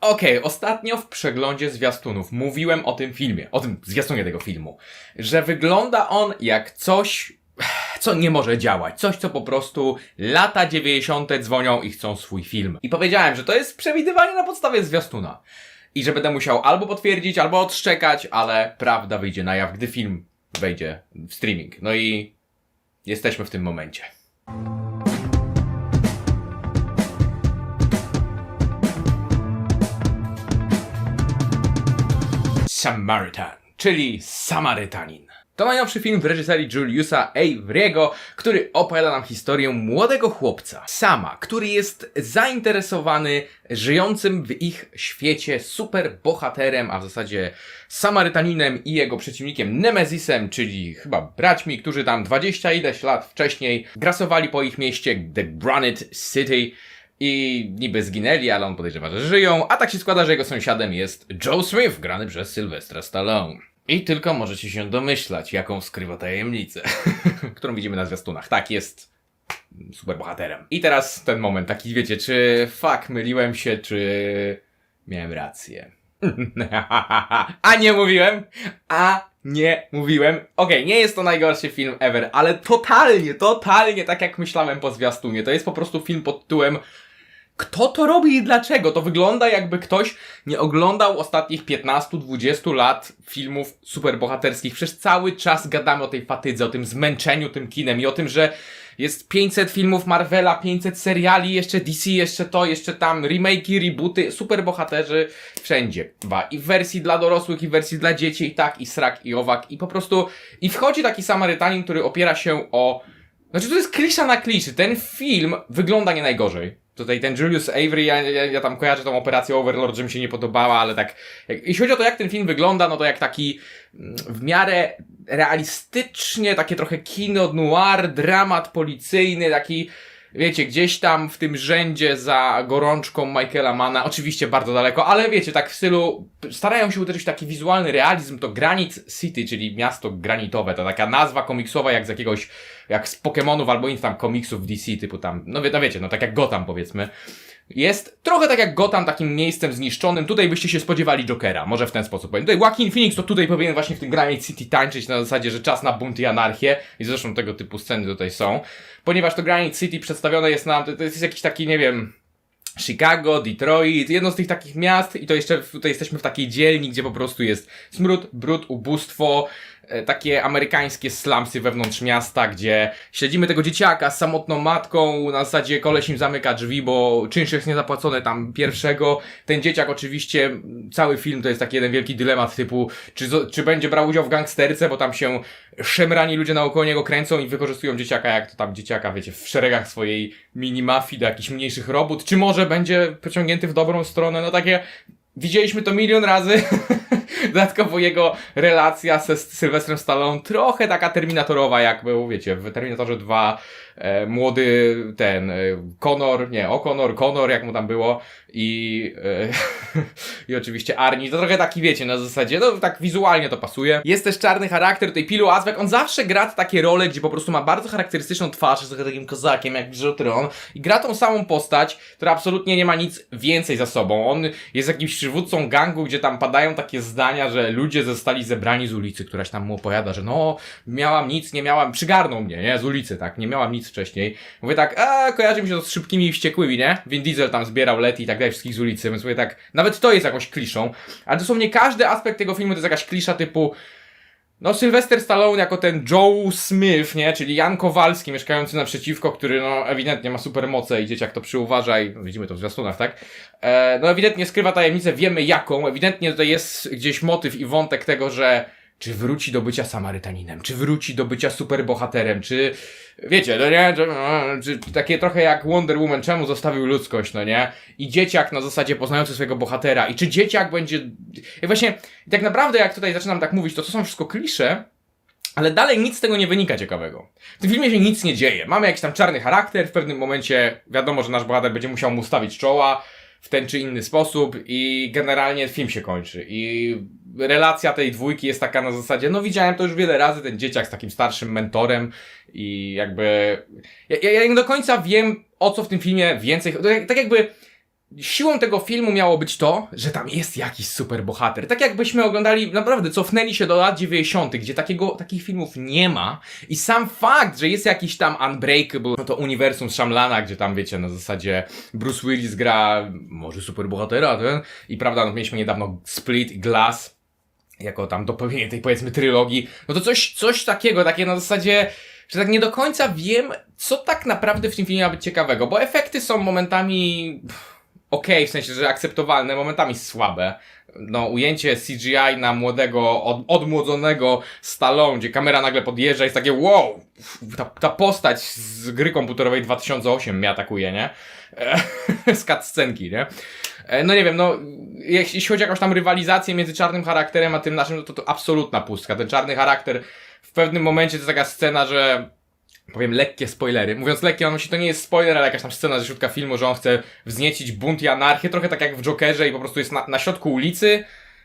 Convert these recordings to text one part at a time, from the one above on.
Okej, ostatnio w przeglądzie zwiastunów mówiłem o tym filmie, o tym zwiastunie tego filmu, że wygląda on jak coś, co nie może działać. Coś, co po prostu lata 90. dzwonią i chcą swój film. I powiedziałem, że to jest przewidywanie na podstawie zwiastuna. I że będę musiał albo potwierdzić, albo odszczekać, ale prawda wyjdzie na jaw, gdy film wejdzie w streaming. No i jesteśmy w tym momencie. Samaritan, czyli Samarytanin. To najnowszy film w reżyserii Juliusa Avery'ego, który opowiada nam historię młodego chłopca, Sama, który jest zainteresowany żyjącym w ich świecie superbohaterem, a w zasadzie Samarytaninem i jego przeciwnikiem Nemezisem, czyli chyba braćmi, którzy tam 20 ileś lat wcześniej grasowali po ich mieście The Granite City i niby zginęli, ale on podejrzewa, że żyją, a tak się składa, że jego sąsiadem jest Joe Smith, grany przez Sylwestra Stallone. I tylko możecie się domyślać, jaką skrywa tajemnicę, którą widzimy na zwiastunach. Tak, jest superbohaterem. I teraz ten moment, taki wiecie, czy fuck, myliłem się, czy miałem rację. A nie mówiłem! A nie mówiłem. Okej, nie jest to najgorszy film ever, ale totalnie, totalnie tak jak myślałem po zwiastunie. To jest po prostu film pod tytułem kto to robi i dlaczego? To wygląda jakby ktoś nie oglądał ostatnich 15-20 lat filmów superbohaterskich. Przez cały czas gadamy o tej fatydze, o tym zmęczeniu tym kinem i o tym, że jest 500 filmów Marvela, 500 seriali, jeszcze DC, jeszcze to, jeszcze tam, remake'i, rebooty, superbohaterzy wszędzie. Dwa. I w wersji dla dorosłych, i w wersji dla dzieci, i tak, i srak, i owak, i po prostu... I wchodzi taki Samarytanin, który opiera się o... Znaczy to jest klisza na kliszy. Ten film wygląda nie najgorzej. Tutaj ten Julius Avery, ja, ja, ja tam kojarzę tą operację Overlord, że mi się nie podobała, ale tak, jak, jeśli chodzi o to, jak ten film wygląda, no to jak taki mm, w miarę realistycznie, takie trochę kino noir, dramat policyjny, taki, wiecie, gdzieś tam w tym rzędzie za gorączką Michaela Mana, oczywiście bardzo daleko, ale wiecie, tak w stylu, starają się uderzyć w taki wizualny realizm, to Granite City, czyli miasto granitowe, to taka nazwa komiksowa jak z jakiegoś, jak z Pokémonów albo innych tam komiksów DC, typu tam, no, wie, no wiecie, no tak jak Gotham powiedzmy. Jest trochę tak jak Gotham, takim miejscem zniszczonym. Tutaj byście się spodziewali Jokera, może w ten sposób powiem. Tutaj Joaquin Phoenix to tutaj powinien właśnie w tym Granite City tańczyć na zasadzie, że czas na bunt i anarchię. I zresztą tego typu sceny tutaj są. Ponieważ to Granite City przedstawione jest nam, to, jest jakiś taki, nie wiem, Chicago, Detroit, jedno z tych takich miast i to jeszcze tutaj jesteśmy w takiej dzielni, gdzie po prostu jest smród, brud, ubóstwo, takie amerykańskie slumsy wewnątrz miasta, gdzie śledzimy tego dzieciaka z samotną matką, na zasadzie koleś im zamyka drzwi, bo czynsz jest niezapłacony tam pierwszego. Ten dzieciak oczywiście, cały film to jest taki jeden wielki dylemat typu, czy, czy będzie brał udział w gangsterce, bo tam się szemrani ludzie naokoło niego kręcą i wykorzystują dzieciaka, jak to tam dzieciaka, wiecie, w szeregach swojej mini-mafii do jakichś mniejszych robót, czy może będzie pociągnięty w dobrą stronę, no takie, widzieliśmy to milion razy, dodatkowo jego relacja ze Sylwestrem Stallone trochę taka terminatorowa, jak był, wiecie, w Terminatorze 2 e, młody ten, e, Connor, nie, O'Connor, Connor, jak mu tam było. I e, i oczywiście Arnie, to trochę taki, wiecie, na zasadzie, no tak wizualnie to pasuje. Jest też czarny charakter, tutaj Pilu Azwek, on zawsze gra takie role, gdzie po prostu ma bardzo charakterystyczną twarz, jest takim kozakiem, jak Tron. I gra tą samą postać, która absolutnie nie ma nic więcej za sobą. On jest jakimś przywódcą gangu, gdzie tam padają takie zdania, że ludzie zostali zebrani z ulicy, któraś tam mu opowiada, że no, miałam nic, nie miałam, przygarnął mnie, nie, z ulicy, tak, nie miałam nic wcześniej. Mówię tak, a kojarzy mi się to z szybkimi i wściekłymi, nie? Vin Diesel tam zbierał lety i tak dalej, wszystkich z ulicy, więc mówię tak, nawet to jest jakąś kliszą, ale dosłownie każdy aspekt tego filmu to jest jakaś klisza typu no, Sylvester Stallone jako ten Joe Smith, nie? Czyli Jan Kowalski mieszkający naprzeciwko, który no ewidentnie ma supermoce i dzieciak to przyuważa i no, widzimy to w zwiastunach, tak? E, no ewidentnie skrywa tajemnicę, wiemy jaką, ewidentnie tutaj jest gdzieś motyw i wątek tego, że czy wróci do bycia Samarytaninem, czy wróci do bycia superbohaterem, czy wiecie, no nie, czy, czy takie trochę jak Wonder Woman, czemu zostawił ludzkość, no nie? I dzieciak na zasadzie poznający swojego bohatera i czy dzieciak będzie, i właśnie, tak naprawdę jak tutaj zaczynam tak mówić, to to są wszystko klisze, ale dalej nic z tego nie wynika ciekawego. W tym filmie się nic nie dzieje. Mamy jakiś tam czarny charakter, w pewnym momencie wiadomo, że nasz bohater będzie musiał mu stawić czoła w ten czy inny sposób i generalnie film się kończy. I relacja tej dwójki jest taka na zasadzie, no widziałem to już wiele razy, ten dzieciak z takim starszym mentorem i jakby... Ja, ja, ja nie do końca wiem, o co w tym filmie więcej... to jak- Tak jakby siłą tego filmu miało być to, że tam jest jakiś super bohater. Tak jakbyśmy oglądali, naprawdę cofnęli się do lat 90., gdzie takiego, takich filmów nie ma. I sam fakt, że jest jakiś tam Unbreakable, no to uniwersum Shamlana, gdzie tam wiecie, na zasadzie Bruce Willis gra może super bohatera, ten, i prawda, no mieliśmy niedawno Split i Glass jako tam dopełnienie tej powiedzmy trylogii, no to coś, coś takiego, takie na zasadzie, że tak nie do końca wiem, co tak naprawdę w tym filmie ma być ciekawego, bo efekty są momentami pff, okej, w sensie, że akceptowalne, momentami słabe. No, ujęcie CGI na młodego, od, odmłodzonego Stallone, gdzie kamera nagle podjeżdża i jest takie wow, ta, ta postać z gry komputerowej 2008 mnie atakuje, nie? z cutscenki, nie? E, No nie wiem, no jeśli chodzi o jakąś tam rywalizację między czarnym charakterem a tym naszym, no to to absolutna pustka. Ten czarny charakter w pewnym momencie to taka scena, że powiem lekkie spoilery. Mówiąc lekkie, mam myśli, to nie jest spoiler, ale jakaś tam scena ze środka filmu, że on chce wzniecić bunt i anarchię, trochę tak jak w Jokerze i po prostu jest na, na środku ulicy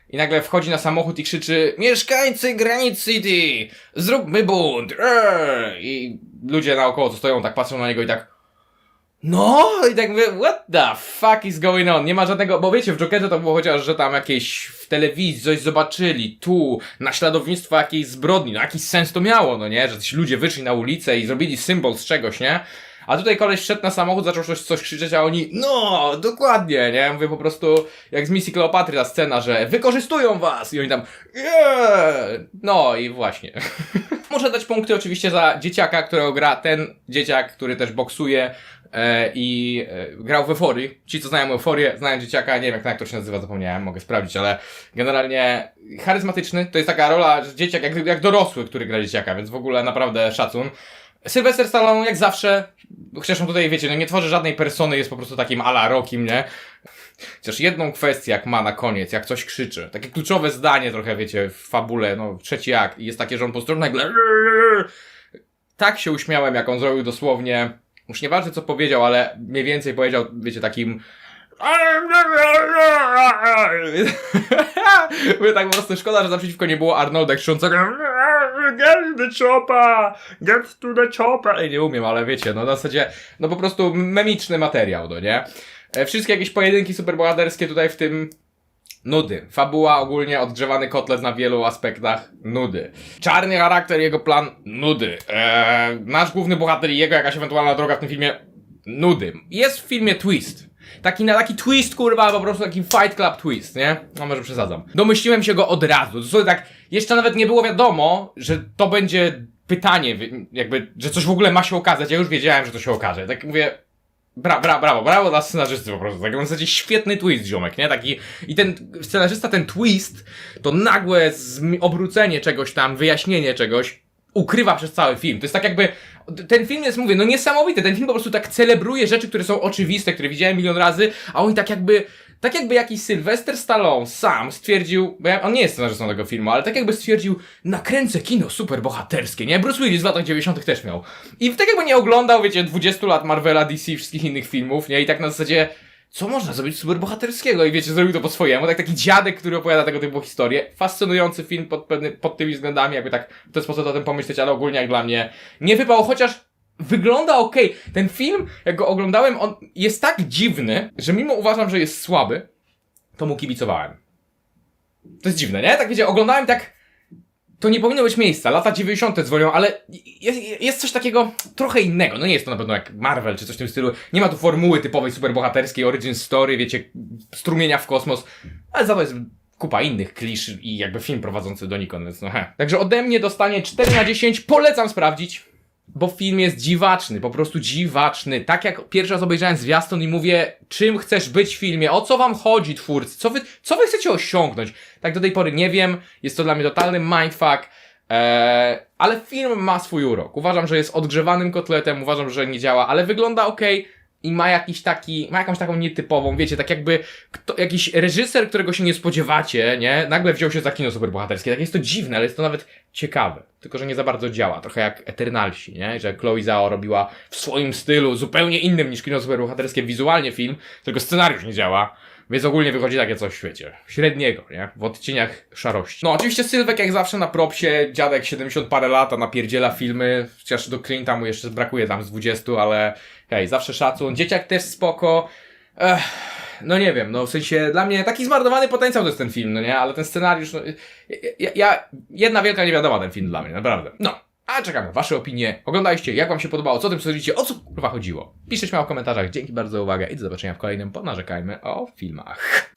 i nagle wchodzi na samochód i krzyczy Mieszkańcy Granite City! Zróbmy bunt! Eee! I ludzie naokoło co stoją tak patrzą na niego i tak no i tak mówię, what the fuck is going on? Nie ma żadnego, bo wiecie, w Jokerze to było chociaż, że tam jakieś w telewizji coś zobaczyli, tu, naśladownictwo jakiejś zbrodni, no jakiś sens to miało, no nie? Że ci ludzie wyszli na ulicę i zrobili symbol z czegoś, nie? A tutaj koleś szedł na samochód, zaczął coś, coś krzyczeć, a oni, no, dokładnie, nie? Mówię po prostu, jak z misji Kleopatry ta scena, że wykorzystują was! I oni tam, yeah! No i właśnie. Muszę dać punkty oczywiście za dzieciaka, którego gra ten dzieciak, który też boksuje i e, grał w Euforii. Ci, co znają Euforię, znają dzieciaka, nie wiem jak ten się nazywa, zapomniałem, mogę sprawdzić, ale generalnie charyzmatyczny. To jest taka rola, że dzieciak jak, jak dorosły, który gra dzieciaka, więc w ogóle naprawdę szacun. Sylwester Stallone, jak zawsze, chociaż on tutaj, wiecie, no nie tworzy żadnej persony, jest po prostu takim ala Rokim, nie? Chociaż jedną kwestię, jak ma na koniec, jak coś krzyczy, takie kluczowe zdanie trochę, wiecie, w fabule, no trzeci akt, i jest takie, że on po prostu nagle tak się uśmiałem, jak on zrobił dosłownie, już nieważne co powiedział, ale mniej więcej powiedział, wiecie, takim Mówię tak po prostu szkoda, że naprzeciwko nie było Arnolda krzyczącego Get the chopper! Get to the chopper! Ej, nie umiem, ale wiecie, no na zasadzie, no po prostu memiczny materiał, no nie? E, Wszystkie jakieś pojedynki superbohaterskie tutaj w tym Nudy. Fabuła ogólnie odgrzewany kotlet na wielu aspektach. Nudy. Czarny charakter, jego plan. Nudy. Eee, nasz główny bohater i jego jakaś ewentualna droga w tym filmie. Nudy. Jest w filmie twist. Taki na taki twist, kurwa, po prostu taki Fight Club twist, nie? No może przesadzam. Domyśliłem się go od razu. Sobie tak, jeszcze nawet nie było wiadomo, że to będzie pytanie, jakby, że coś w ogóle ma się okazać. Ja już wiedziałem, że to się okaże. Tak mówię, Bra, bra, brawo, brawo dla scenarzysty po prostu. Taki w zasadzie świetny twist, ziomek, nie? Taki, i ten scenarzysta, ten twist, to nagłe obrócenie czegoś tam, wyjaśnienie czegoś, ukrywa przez cały film. To jest tak jakby, ten film jest, mówię, no niesamowity, ten film po prostu tak celebruje rzeczy, które są oczywiste, które widziałem milion razy, a oni tak jakby, tak jakby jakiś Sylvester Stallone sam stwierdził, bo ja, on nie jest scenarzystą tego filmu, ale tak jakby stwierdził, nakręcę kino super bohaterskie, nie? Bruce Willis w latach 90 też miał. I tak jakby nie oglądał, wiecie, 20 lat Marvela, DC wszystkich innych filmów, nie? I tak na zasadzie, co można zrobić super bohaterskiego? I wiecie, zrobił to po swojemu. Tak taki dziadek, który opowiada tego typu historie. Fascynujący film pod, pod tymi względami, jakby tak w ten sposób o tym pomyśleć, ale ogólnie jak dla mnie nie wypał, chociaż wygląda ok. Ten film, jak go oglądałem, on jest tak dziwny, że mimo uważam, że jest słaby, to mu kibicowałem. To jest dziwne, nie? Tak wiecie, oglądałem tak. To nie powinno być miejsca. Lata 90. dzwonią, ale jest, jest coś takiego trochę innego. No nie jest to na pewno jak Marvel czy coś w tym stylu. Nie ma tu formuły typowej superbohaterskiej, origin story, wiecie, strumienia w kosmos. Ale za to jest kupa innych klisz i jakby film prowadzący donikąd, więc no he. Także ode mnie dostanie 4 na 10. Polecam sprawdzić. Bo film jest dziwaczny, po prostu dziwaczny. Tak jak pierwszy raz obejrzałem zwiastun i mówię, czym chcesz być w filmie, o co wam chodzi twórcy, co wy, co wy chcecie osiągnąć. Tak do tej pory nie wiem, jest to dla mnie totalny mindfuck, eee, ale film ma swój urok. Uważam, że jest odgrzewanym kotletem, uważam, że nie działa, ale wygląda ok i ma jakiś taki, ma jakąś taką nietypową, wiecie, tak jakby kto, jakiś reżyser, którego się nie spodziewacie, nie, nagle wziął się za kino superbohaterskie. Tak jest to dziwne, ale jest to nawet ciekawe. Tylko, że nie za bardzo działa. Trochę jak Eternalsi, nie? Że Chloe Zhao robiła w swoim stylu, zupełnie innym niż kino superbohaterskie wizualnie film, tylko scenariusz nie działa. Więc ogólnie wychodzi takie coś w świecie. Średniego, nie? W odcieniach szarości. No oczywiście Sylwek jak zawsze na propsie, dziadek 70 parę lat, a napierdziela filmy, chociaż do Clint'a mu jeszcze brakuje tam z 20, ale hej, zawsze szacun. Dzieciak też spoko. Ech, no nie wiem, no w sensie dla mnie taki zmarnowany potencjał to jest ten film, no nie? Ale ten scenariusz, no, ja, ja, jedna wielka niewiadoma ten film dla mnie, naprawdę. No, a czekam na wasze opinie. Oglądajcie, jak wam się podobało, co o tym sądzicie, o co kurwa chodziło. Piszcie śmiało w komentarzach. Dzięki bardzo za uwagę i do zobaczenia w kolejnym Ponarzekajmy o filmach.